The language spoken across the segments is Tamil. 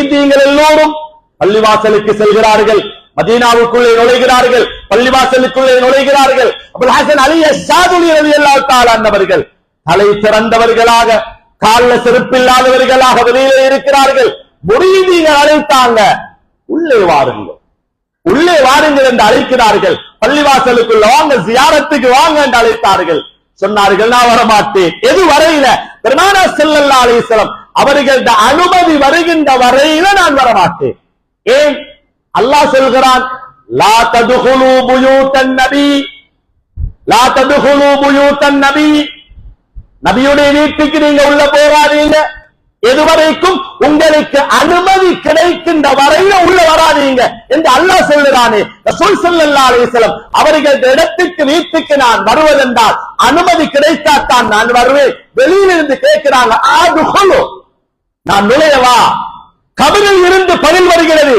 முரீதீங்கள் எல்லோரும் பள்ளிவாசலுக்கு செல்கிறார்கள். மதீனாவுக்குள்ளே நுழைகிறார்கள். பள்ளிவாசலுக்குள்ளே நுழைகிறார்கள். அபுல் ஹசன் அலிய சாதுலி அலி அல்லாத்தாளர்கள் தலை சிறந்தவர்களாக கால செருப்பில்லாதவர்களாக வெளியிலே இருக்கிறார்கள். முடியும் நீங்கள் அழைத்தாங்க. உள்ளே வாருங்கள். உள்ளே வாருங்கள் என்று அழைக்கிறார்கள். பள்ளிவாசலுக்குள்ள வாங்க ஜியாரத்துக்கு வாங்க என்று அழைத்தார்கள். சொன்னார்கள் நான் வரமாட்டேன். எது வரையில பெருமானா செல்லல்லா அலிஸ்லம் அவர்கள்ட அனுமதி வருகின்ற வரையில நான் வரமாட்டேன். ஏன்? அல்லாஹ் சொல்கிறான் லா ததுகுலு புயூத்தன் நபி. லா ததுகுலு புயூத்தன் நபி. நபியுடைய வீட்டுக்கு நீங்க உள்ள போகாதீங்க. எதுவரைக்கும் உங்களுக்கு அனுமதி கிடைக்கின்ற வரையில உள்ள வராதீங்க என்று அல்லாஹ் சொல்லுறானே ரசூல் ஸல்லல்லாஹு அலைஹி அவர்கள் இடத்துக்கு வீட்டுக்கு நான் வருவதென்றால் அனுமதி கிடைத்தாத்தான் நான் வருவேன். வெளியிலிருந்து கேட்கிறாங்க ஆதுகுலு நான் நுழையவா? கபரில் இருந்து பதில் வருகிறது.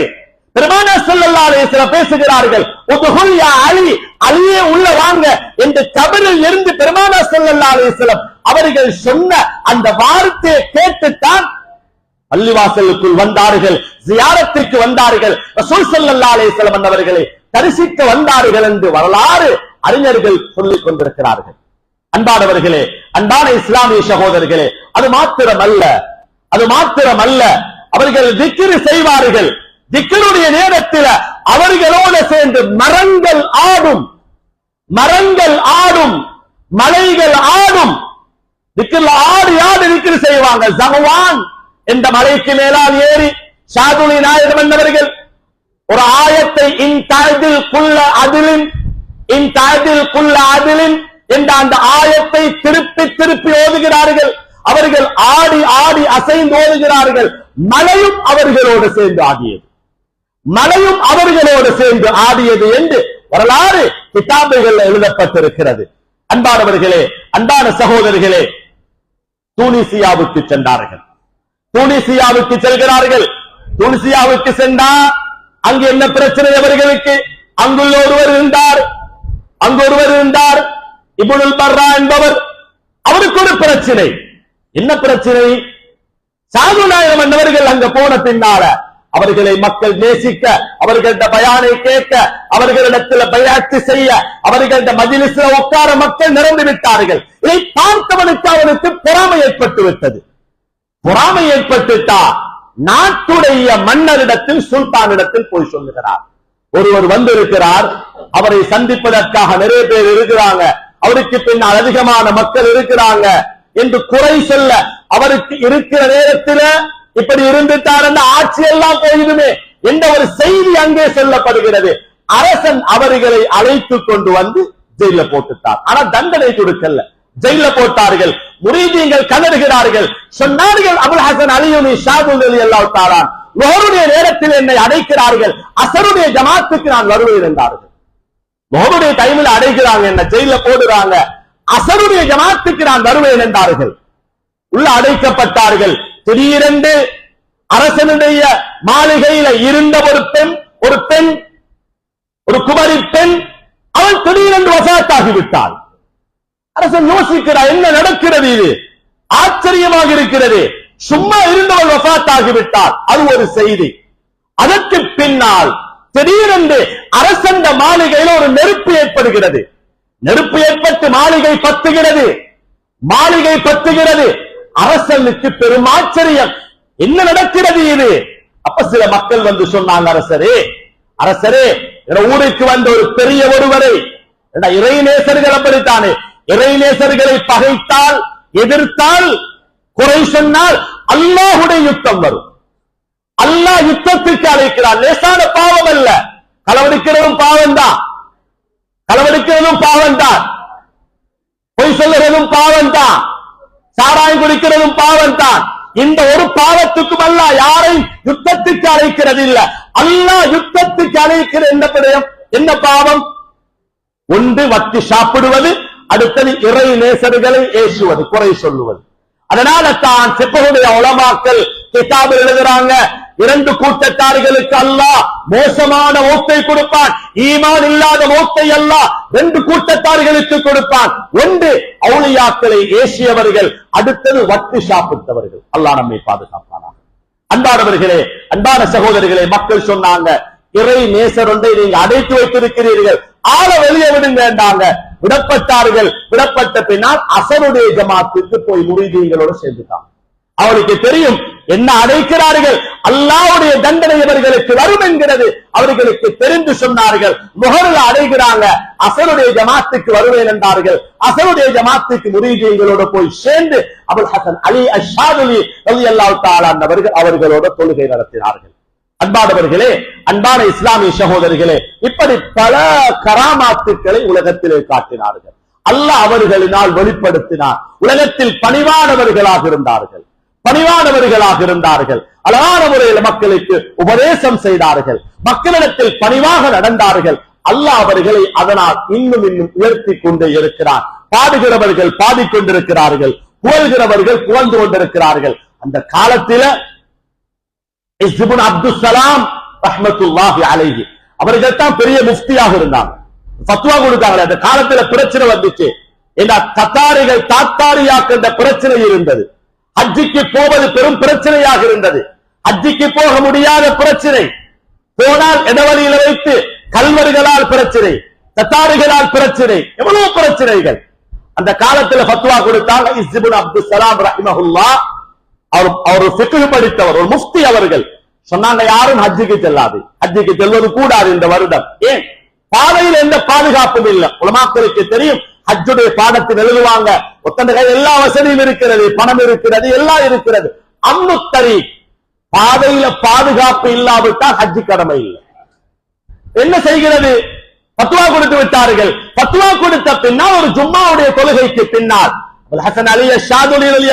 பெருமான சொல்லல்லாத சில பேசுகிறார்கள் உதுகுல் அலி அலியே உள்ள வாங்க என்று கபரில் இருந்து பெருமானா ஸல்லல்லாஹு அலைஹி அவர்கள் சொன்ன அந்த வார்த்தையை கேட்டுத்தான் பள்ளிவாசலுக்குள் வந்தார்கள் ஜியாரத்திற்கு வந்தார்கள். ரசூல் ஸல்லல்லாஹு அலைஹி அவர்களை தரிசிக்க வந்தார்கள் என்று வரலாறு அறிஞர்கள் சொல்லிக் கொண்டிருக்கிறார்கள். அன்பானவர்களே அன்பான இஸ்லாமிய சகோதரர்களே அது மாத்திரமல்ல அது மாத்திரம் அல்ல அவர்கள் திக்கிரி செய்வார்கள். திக்ருடைய நேரத்தில் அவர்களோடு சேர்ந்து மரங்கள் ஆடும். மரங்கள் ஆடும். மலைகள் ஆடும். திக்கில் ஆடு ஆடு திக்ரு செய்வாங்க. ஜகவான் என்ற மலைக்கு மேலால் ஏறி சாதுலி நாயகம் என்பவர்கள் ஒரு ஆயத்தை இன் தாய்தில் குள்ள அதிலின் இன் தாய்தில் குள்ள அதிலின் என்ற அந்த ஆயத்தை திருப்பி திருப்பி ஓதுகிறார்கள். அவர்கள் ஆடி ஆடி அசைந்து ஓடுகிறார்கள். மலையும் அவர்களோடு சேர்ந்து ஆடியது. மலையும் அவர்களோடு சேர்ந்து ஆடியது என்று வரலாறு கிதாபுகள் எழுதப்பட்டிருக்கிறது. அன்பானவர்களே அன்பான சகோதரர்களே தூனிசியாவுக்கு சென்றார்கள். தூனிசியாவுக்கு செல்கிறார்கள். தூனிசியாவுக்கு சென்றா அங்கு என்ன பிரச்சனை அவர்களுக்கு? அங்குள்ள ஒருவர் இருந்தார். அங்கு ஒருவர் இருந்தார். இபுனுல் பர்ரா என்பவர். அவருக்கு ஒரு பிரச்சனை. என்ன பிரச்சனை? சாது நாயகம் அங்க போன பின்னால அவர்களை மக்கள் நேசிக்க அவர்கள்ட பயானை கேட்க அவர்களிடத்தில் பயாட்சி செய்ய அவர்கள்ட மதிலிசில உட்கார மக்கள் நிரம்பி விட்டார்கள். இதை பார்த்தவனுக்கு அவனுக்கு பொறாமை ஏற்பட்டு விட்டது. பொறாமை ஏற்பட்டுட்டா நாட்டுடைய மன்னரிடத்தில் சுல்தானிடத்தில் போய் சொல்லுகிறார். ஒருவர் வந்திருக்கிறார் அவரை சந்திப்பதற்காக நிறைய பேர் இருக்கிறாங்க. அவருக்கு பின்னால் அதிகமான மக்கள் இருக்கிறாங்க. என்று குறை சொல்ல அவருக்கு இருக்கிற நேரத்தில் இப்படி இருந்துட்டார் என்ற ஆட்சி எல்லாம் போயிடுமே என்ற ஒரு செய்தி அங்கே சொல்லப்படுகிறது. அரசன் அவர்களை அழைத்து கொண்டு வந்து ஜெயில போட்டுட்டார். ஆனா தண்டனை கொடுக்கல. ஜெயில போட்டார்கள். முரீதியங்கள் கதறுகிறார்கள். சொன்னார்கள் அபுல் ஹசன் அலியுனி ஷாபுல் அலி அல்லா தாரான் லோருடைய நேரத்தில் என்னை அடைக்கிறார்கள். அசருடைய ஜமாத்துக்கு நான் வருவேன் என்றார்கள். லோருடைய டைமில் அடைக்கிறாங்க என்ன ஜெயில போடுறாங்க. அசருடைய ஜமாத்துக்கு நான் வருவேன் என்றார்கள். உள்ள அடைக்கப்பட்டார்கள். திடீரென்று அரசனுடைய மாளிகையில இருந்த ஒரு பெண் ஒரு பெண் ஒரு குமரி பெண் அவள் திடீரென்று வசாத்தாகிவிட்டாள். அரசன் யோசிக்கிறார் என்ன நடக்கிறது இது? ஆச்சரியமாக இருக்கிறது. சும்மா இருந்தவள் வசாத்தாகிவிட்டாள். அது ஒரு செய்தி. அதற்கு பின்னால் திடீரென்று அரசந்த மாளிகையில் ஒரு நெருப்பு ஏற்படுகிறது. நெருப்பு ஏற்பட்டு மாளிகை பத்துகிறது. மாளிகை பத்துகிறது. அரசனுக்கு பெரும் ஆச்சரியம். என்ன நடக்கிறது இது? அப்ப சில மக்கள் வந்து சொன்னாங்க அரசரே அரசரே என் ஊருக்கு வந்த ஒரு பெரிய ஒருவரை ஏன்னா இறைநேசர்கள் அப்படித்தானே இறைநேசர்களை பகைத்தால் எதிர்த்தால் குறை சொன்னால் அல்லாஹுடைய யுத்தம் வரும். அல்லாஹ் யுத்தத்திற்கு அழைக்கிறான். லேசான பாவம் அல்ல. களவெடுக்கிறதும் பாவம் தான் களவெடுக்கிறதும் பாவம் தான் பொய் சொல்லுகிறதும் பாவம் தான் சாராயம் குடிக்கிறதும் பாவம் தான் இந்த ஒரு பாவத்துக்கும் அல்ல யாரையும் யுத்தத்துக்கு அழைக்கிறது இல்ல அல்லா யுத்தத்துக்கு அழைக்கிற என்ன பிரயம் என்ன பாவம். ஒன்று வத்தி சாப்பிடுவது அடுத்தது இறை நேசர்களை ஏசுவது குறை சொல்லுவது. அதனால தான் செப்பகுடைய உளமாக்கல் கிதாபு எழுதுறாங்க. இரண்டு கூட்டத்தார்களுக்கு அல்லாஹ் மோசமான ஓத்தை கொடுப்பான். ஈமான் இல்லாத ஓத்தை அல்லாஹ் ரெண்டு கூட்டத்தார்களுக்கு கொடுப்பான். ஒன்று அவுளியாக்களை ஏசியவர்கள் அடுத்தது வட்டு சாப்பிட்டவர்கள். அல்லாஹ் நம்மை பாதுகாப்பானா அன்பானவர்களே அன்பான சகோதரிகளே மக்கள் சொன்னாங்க இறை நேசர் ஒன்றை நீங்க அடைத்து வைத்திருக்கிறீர்கள். ஆள வெளியே வேண்டாங்க விடப்பட்டார்கள். விடப்பட்ட பின்னால் அசருடைய ஜமாத்துக்கு போய் முறிதீங்களோட சேர்ந்துட்டாங்க. அவருக்கு தெரியும் என்ன அடைக்கிறார்கள் அல்லாவுடைய தண்டனை இவர்களுக்கு வரும் என்கிறது. அவர்களுக்கு தெரிந்து சொன்னார்கள். முகரில் அடைகிறாங்க. அசருடைய ஜமாத்துக்கு வருவேன் என்றார்கள். அசருடைய ஜமாத்துக்கு முறிதீங்களோட போய் சேர்ந்து அபுல் ஹசன் அலி அஷாதுலி அலி அல்லாஹ் அவர்களோட தொழுகை நடத்தினார்கள். அன்பானவர்களே அன்பான இஸ்லாமிய சகோதரிகளே இப்படி பல கராமாத்துக்களை உலகத்திலே காட்டினார்கள். அல்லாஹ் அவர்களினால் வெளிப்படுத்தினார். உலகத்தில் பணிவானவர்களாக இருந்தார்கள். பணிவானவர்களாக இருந்தார்கள். அழகான முறையில் மக்களுக்கு உபதேசம் செய்தார்கள். மக்களிடத்தில் பணிவாக நடந்தார்கள். அல்லாஹ் அவர்களை அதனால் இன்னும் இன்னும் உயர்த்தி கொண்டே இருக்கிறார். பாடுகிறவர்கள் பாடிக்கொண்டிருக்கிறார்கள் புகழ்கிறவர்கள் புகழ்ந்து கொண்டிருக்கிறார்கள். அந்த காலத்தில அப்துல் சலாம் ரஹ்மத்துல்லாஹி அலைஹி. அவர்கள் தான் பெரிய முஃப்தியாக இருந்தாங்க. பத்துவா கொடுத்தாங்களே அந்த காலத்துல பிரச்சனை வந்துச்சு. ஏன்னா கத்தாரிகள் தாத்தாரியாக்கின்ற பிரச்சனை இருந்தது. அஜிக்கு போவது பெரும் பிரச்சனையாக இருந்தது. அஜிக்கு போக முடியாத பிரச்சனை. போனால் இடவழியில வைத்து கல்வர்களால் பிரச்சனை தத்தாரிகளால் பிரச்சனை எவ்வளவு பிரச்சனைகள். அந்த காலத்துல ஃபத்வா கொடுத்தாங்க இஸ்புன் அப்துல் சலாம் ரஹிமஹுல்லா. அவர் அவர் சிக்கு படித்தவர் ஒரு முஃப்தி அவர்கள். சொன்னாங்க யாரும் ஹஜ்ஜுக்கு செல்லாது. ஹஜ்ஜுக்கு செல்வது கூடாது இந்த வருடம். ஏன்? பாதையில் எந்த பாதுகாப்பும் இல்லை. உலமாக்களுக்கு தெரியும் ஹஜ்ஜுடைய பாடத்தில் எழுதுவாங்க. ஒத்தண்ட எல்லா வசதியும் இருக்கிறது பணம் இருக்கிறது எல்லாம் இருக்கிறது. அம்முத்தரி பாதையில பாதுகாப்பு இல்லாவிட்டால் ஹஜ்ஜு கடமை இல்லை. என்ன செய்கிறது? பத்துவா கொடுத்து விட்டார்கள். பத்துவா கொடுத்த பின்னால் ஒரு ஜும்மாவுடைய தொழுகைக்கு பின்னால். ஹசன் அலி ஷாதுலி அலி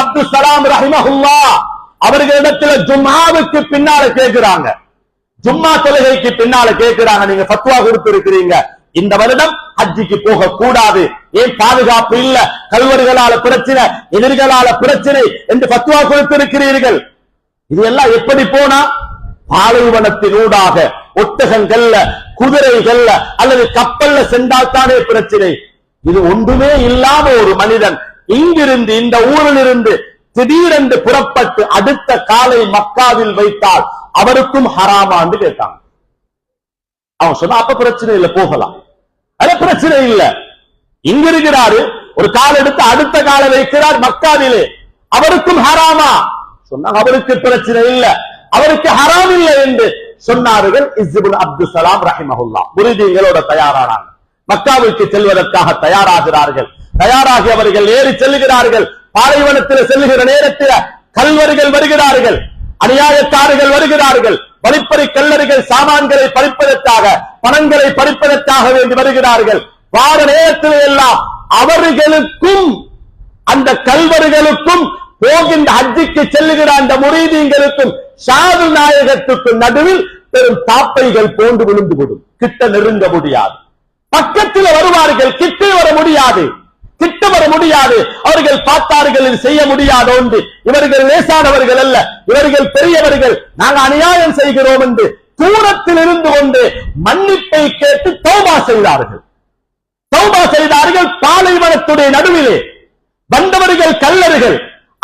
அப்துல் சலாம் ரஹிமஹுல்லா அவர்களிடத்துல ஜும்மாவுக்கு பின்னால கேட்கிறாங்க. ஜும்மா தொழுகைக்கு பின்னால கேட்கிறாங்க. நீங்க பத்துவா கொடுத்து இருக்கிறீங்க இந்த வருடம் ஹஜ்ஜிக்கு போக கூடாது ஏன் பாதுகாப்பு இல்ல? கல்வர்களால பிரச்சனை எதிர்களால பிரச்சனை என்று பத்துவா கொடுத்திருக்கிறீர்கள். இது எல்லாம் எப்படி போனா? பாலைவனத்தினூடாக ஒட்டகங்கள்ல குதிரைகள்ல அல்லது கப்பல்ல சென்றால் தானே பிரச்சனை. இது ஒன்றுமே இல்லாம ஒரு மனிதன் இங்கிருந்து இந்த ஊரில் இருந்து திடீரென்று புறப்பட்டு அடுத்த காலை மக்காவில் வைத்தால் அவருக்கும் ஹராமான்னு கேட்டாங்க. அவன் சொன்னா அப்ப பிரச்சனை இல்ல போகலாம். அது பிரச்சனை இல்ல. இங்க இருக்கிறாரு ஒரு கால் எடுத்து அடுத்த காலை வைக்கிறார் மக்காவிலே. அவருக்கும் ஹராமா. சொன்னாங்க அவருக்கு பிரச்சனை இல்ல. அவருக்கு ஹராம் இல்லை என்று சொன்னார்கள் இஸ்புல் அப்துல் சலாம் ரஹிமஹுல்லா. முரிதீங்களோட தயாரானாங்க. மக்காவிற்கு செல்வதற்காக தயாராகிறார்கள். தயாராகி அவர்கள் ஏறி செல்லுகிறார்கள் பாலைவனத்தில் செல்லுகிற நேரத்தில் கல்வர்கள் வருகிறார்கள். அநியாயக்காரர்கள் வருகிறார்கள். வழிப்பறி கல்லறிகள் சாமான்களை பறிப்பதற்காக பணங்களை பறிப்பதற்காக வேண்டி வருகிறார்கள். வார நேரத்தில் எல்லாம் அவர்களுக்கும் அந்த கல்வர்களுக்கும் போகின்ற அஜிக்கு செல்லுகிற அந்த முரீதீங்களுக்கும் சாது நாயகத்துக்கும் நடுவில் பெரும் தாப்பைகள் போன்று விழுந்துவிடும். கிட்ட நெருங்க முடியாது. பக்கத்தில் வருவார்கள் கிட்டே வர முடியாது. கிட்ட வர முடியாது. அவர்கள் பார்த்தார்கள் செய்ய முடியாத ஒன்று இவர்கள் லேசானவர்கள் அல்ல. இவர்கள் பெரியவர்கள். நாங்கள் அநியாயம் செய்கிறோம் என்று தூரத்தில் இருந்து கொண்டு மன்னிப்பை கேட்டு தௌபா செய்தார்கள். தௌபா செய்தார்கள் பாலைவனத்துடைய நடுவிலே. வந்தவர்கள் கல்லர்கள்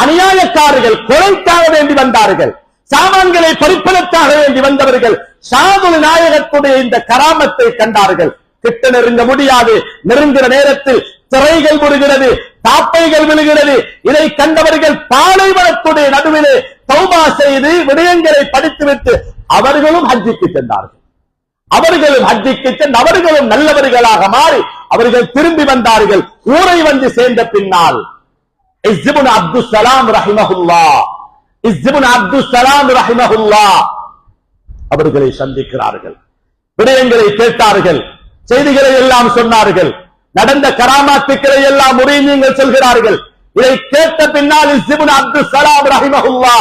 அநியாயக்காரர்கள் கொலைக்காக வேண்டி வந்தார்கள். சாமான்களை பறிப்பதற்காக வேண்டி வந்தவர்கள் சாதுல் நாயகத்துடைய இந்த கராமத்தை கண்டார்கள். கிட்ட நெருங்க முடியாது. நெருங்குற நேரத்தில் திரைகள் விழுகிறது தாப்பைகள் விழுகிறது. இதை கண்டவர்கள் பாலைவனத்துடைய நடுவிலே தௌபா செய்து விடயங்களை படித்துவிட்டு அவர்களும் ஹஜ்ஜிக்கு சென்றார்கள். அவர்களும் ஹஜ்ஜிக்கு சென்று அவர்களும் நல்லவர்களாக மாறி அவர்கள் திரும்பி வந்தார்கள். ஊரை வந்து சேர்ந்த பின்னால் அப்துல் சலாம் ரஹிமஹுல்லா இஸ்புன் அப்துல் சலாம் ரஹிமஹுல்லா அவர்களை சந்திக்கிறார்கள். விடயங்களை கேட்டார்கள். செய்திகளை எல்லாம் சொன்னார்கள். நடந்த கராமாத்துக்களை எல்லாம் முறையீங்கள் சொல்கிறார்கள். இதை கேட்ட பின்னால் இஸ்புன் அப்துல் சலாம் ரஹிமஹுல்லா.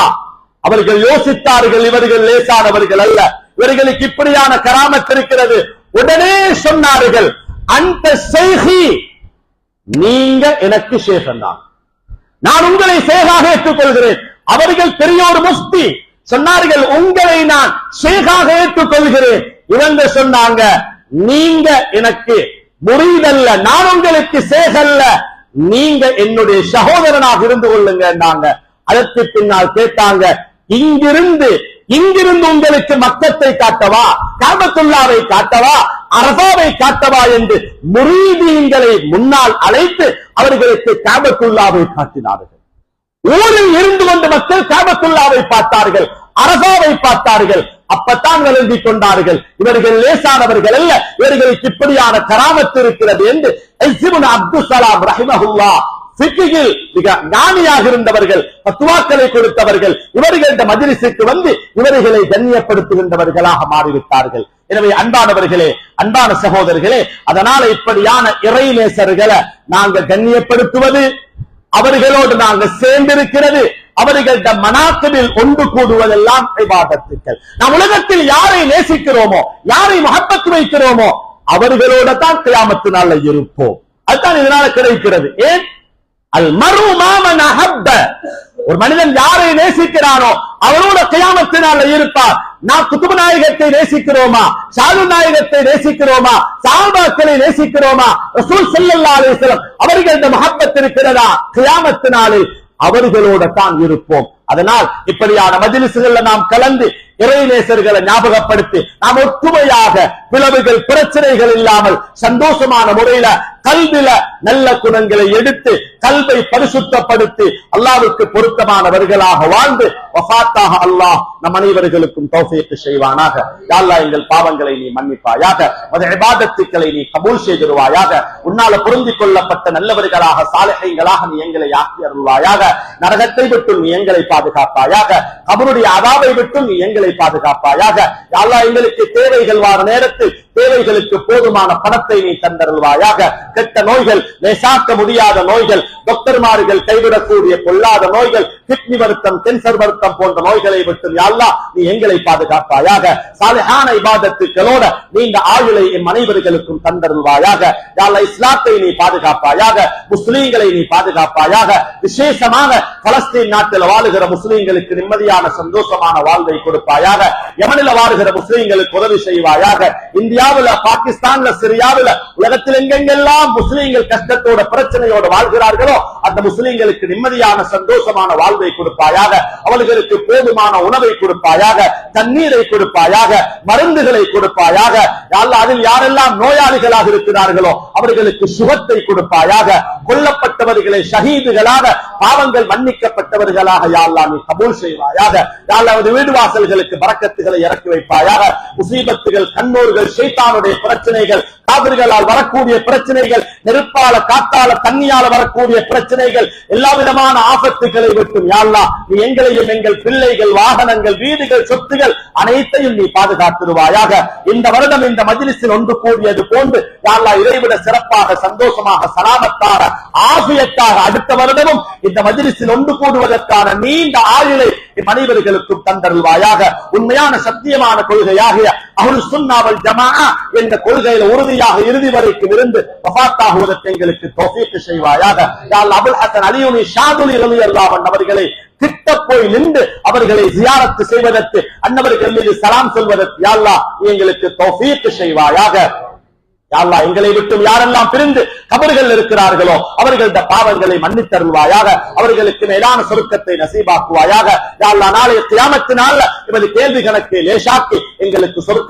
அவர்கள் யோசித்தார்கள் இவர்கள் லேசானவர்கள் அல்ல. இவர்களுக்கு இப்படியான கராமத் இருக்கிறது. உடனே சொன்னார்கள் அந்த செய்கி நீங்க எனக்கு சேஷன் தான். நான் உங்களை சேகாக ஏற்றுக்கொள்கிறேன். அவர்கள் பெரியோர் முஸ்தி சொன்னார்கள் உங்களை நான் சேகாக ஏற்றுக்கொள்கிறேன். இவங்க சொன்னாங்க நீங்க எனக்கு முறிதல்ல நான் உங்களுக்கு சேகல்ல நீங்க என்னுடைய சகோதரனாக இருந்து கொள்ளுங்க நாங்க. அதற்கு பின்னால் கேட்டாங்க இங்கிருந்து இங்கிருந்து உங்களுக்கு மக்கத்தை காட்டவா? காபத்துல்லாவை காட்டவா? அரபாவை காட்டவா என்று முரீதீன்களை முன்னால் அழைத்து அவர்களுக்கு காபத்துல்லாவை காட்டினார்கள். ஊரில் இருந்து கொண்டு மக்கள் காபத்துல்லாவை பார்த்தார்கள் அரபாவை பார்த்தார்கள். அப்பத்தான் விளங்கிக் கொண்டார்கள். இவர்கள் லேசானவர்கள் அல்ல. இவர்களுக்கு இப்படியான கராமத்து இருக்கிறது என்று அப்துல் சலாம் ரஹிமஹுல்லா சிக்கியில் மிக ஞானியாக இருந்தவர்கள் பத்துவாக்களை கொடுத்தவர்கள் இவர்கள் இந்த மஜ்லிஸுக்கு வந்து இவர்களை கண்ணியப்படுத்துகின்றவர்களாக மாறிவிட்டார்கள். எனவே அன்பானவர்களே அன்பான சகோதரர்களே அதனால இப்படியான இறைநேசர்களை நாங்கள் கண்ணியப்படுத்துவது அவர்களோடு நாங்கள் சேர்ந்திருக்கிறது அவர்கள்ட மனாக்கவில் ஒன்று கூடுவதெல்லாம் விவாதத்துக்கள் நாம் உலகத்தில் யாரை நேசிக்கிறோமோ யாரை மகப்பத்து வைக்கிறோமோ அவர்களோட தான் கிராமத்து நாள்ல இருப்போம். அதுதான் இதனால கிடைக்கிறது. ஏன்? அல் மரு மாமன் அஹப்ப ஒரு மனிதன் யாரை நேசிக்கிறானோ அவரோட கியாமத்தினால இருப்பார் நாம் குத்துப நாயகத்தை நேசிக்கிறோமா? ஷாலு நாயகத்தை நேசிக்கிறோமா? சாபாக்களை நேசிக்கிறோமா? ரசூல் ஸல்லல்லாஹு அலைஹி அவர்கள் இந்த மஹப்பத் இருக்கிறதா? கியாமத்து அவர்களோட தான் இருப்போம். அதனால் இப்படியான மஜிலிசுகள்ல நாம் கலந்து இறைநேசர்களை ஞாபகப்படுத்தி நாம் ஒற்றுமையாக பிளவுகள் பிரச்சனைகள் இல்லாமல் சந்தோஷமான முறையில கல்வில நல்ல குணங்களை எடுத்து கல்வை பரிசுத்தப்படுத்தி அல்லாவுக்கு பொருத்தமானவர்களாக வாழ்ந்து வஃபாத்தாக அல்லாஹ் நம் அனைவர்களுக்கும் தௌஃபீக் செய்வானாக. யாழ்லா எங்கள் பாவங்களை நீ மன்னிப்பாயாக மத இபாதத்துக்களை நீ கபூல் செய்திருவாயாக உன்னால பொருந்திக் கொள்ளப்பட்ட நல்லவர்களாக சாலைகளாக நீ எங்களை ஆக்கி அருள்வாயாக நரகத்தை விட்டு நீ எங்களை பாதுகாப்பாயாக. அவருடைய அதாவை விட்டும் நீ எங்களை பாதுகாப்பாயாக. அல்லா எங்களுக்கு தேவைகள் வார நேரத்தில் தேவைகளுக்கு போதுமான பணத்தை நீ தந்தருள்வாயாக. கெட்ட நோய்கள் நெசாக்க முடியாத நோய்கள் டாக்டர்மார்கள் கைவிடக்கூடிய பொல்லாத நோய்கள் கிட்னி வருத்தம் கேன்சர் வருத்தம் போன்ற நோய்களை விட்டு யா நீ எங்களை பாதுகாப்பாயாக. சாலிஹான இபாதத்துக்களோட நீண்ட ஆயுளை என் அனைவர்களுக்கும் தந்தருள்வாயாக. யாழ்லா இஸ்லாத்தை நீ பாதுகாப்பாயாக முஸ்லீம்களை நீ பாதுகாப்பாயாக விசேஷமாக பலஸ்தீன் நாட்டில் வாழுகிற முஸ்லீம்களுக்கு நிம்மதியான சந்தோஷமான வாழ்வை கொடுப்பாயாக. யமனில் வாடுகிற முஸ்லீம்களுக்கு உதவி செய்வாயாக. இந்தியாவில பாகிஸ்தான்ல சிரியாவில உலகத்தில் எங்கெங்கெல்லாம் முஸ்லீம்கள் கஷ்டத்தோட பிரச்சனையோட வாழ்கிறார்களோ அந்த முஸ்லீம்களுக்கு நிம்மதியான சந்தோஷமான வாழ்வை கொடுப்பாயாக. அவர்களுக்கு போதுமான உணவை கொடுப்பாயாக. தண்ணீரை கொடுப்பாயாக மருந்துகளை கொடுப்பாயாக அதில் யாரெல்லாம் நோயாளிகளாக இருக்கிறார்களோ அவர்களுக்கு சுகத்தை கொடுப்பாயாக கொல்லப்பட்டவர்களை ஷஹீதுகளாக பாவங்கள் மன்னிக்கப்பட்டவர்களாக யா நீ கபூல் செய்வாயாக யா வீடு வாசல்களுக்கு பறக்கத்துகளை இறக்கி வைப்பாயாக முசீபத்துகள் கண்ணூர்கள் சைத்தானுடைய பிரச்சனைகள் காவிர்களால் வரக்கூடிய பிரச்சனைகள் நெருப்பால காத்தால தண்ணியால வரக்கூடிய பிரச்சனைகள் எல்லா விதமான ஆபத்துகளை விட்டும் யாழ்லா நீ எங்களையும் எங்கள் பிள்ளைகள் வாகனங்கள் வீடுகள் சொத்துகள் அனைத்தையும் நீ பாதுகாத்துருவாயாக. இந்த வருடம் இந்த மஜ்லிஸில் ஒன்று கூடியது போன்று யாழ்லா இதைவிட சிறப்பாக சந்தோஷமாக சலாமத்தாக ஆபியத்தாக அடுத்த வருடமும் இந்த மஜ்லிஸில் ஒன்று கூடுவதற்கான நீண்ட ஆயுளை என் அனைவர்களுக்கும் தந்தருள்வாயாக. உண்மையான சத்தியமான கொள்கையாகிய அவரு சுன்னாவல் ஜமா என்ற கொள்கையில உறுதியாக இறுதி வரைக்கும் இருந்து வபாத்தாகுவதற்கு எங்களுக்கு தொகைக்கு செய்வாயாக. அபுல் ஹசன் அலியுனி ஷாதுலி ரலியல்லாஹு அல்லாவன் அவர்களை கிட்ட போய் நின்று அவர்களை ஜியாரத்து செய்வதற்கு அன்னவர்கள் மீது சலாம் சொல்வதற்கு யாழ்லா நீ எங்களுக்கு தௌஃபீக் செய்வாயாக. யாழ்லா எங்களை விட்டும் யாரெல்லாம் பிரிந்து கபர்கள் இருக்கிறார்களோ அவர்களது பாவங்களை மன்னித்தருள்வாயாக அவர்களுக்கு மேலான சொருக்கத்தை நசீபாக்குவாயாக. யாழ்லா நாளைய கியாமத்தினால இவரு கேள்வி கணக்கை லேசாக்கி எங்களுக்கு சொருக்க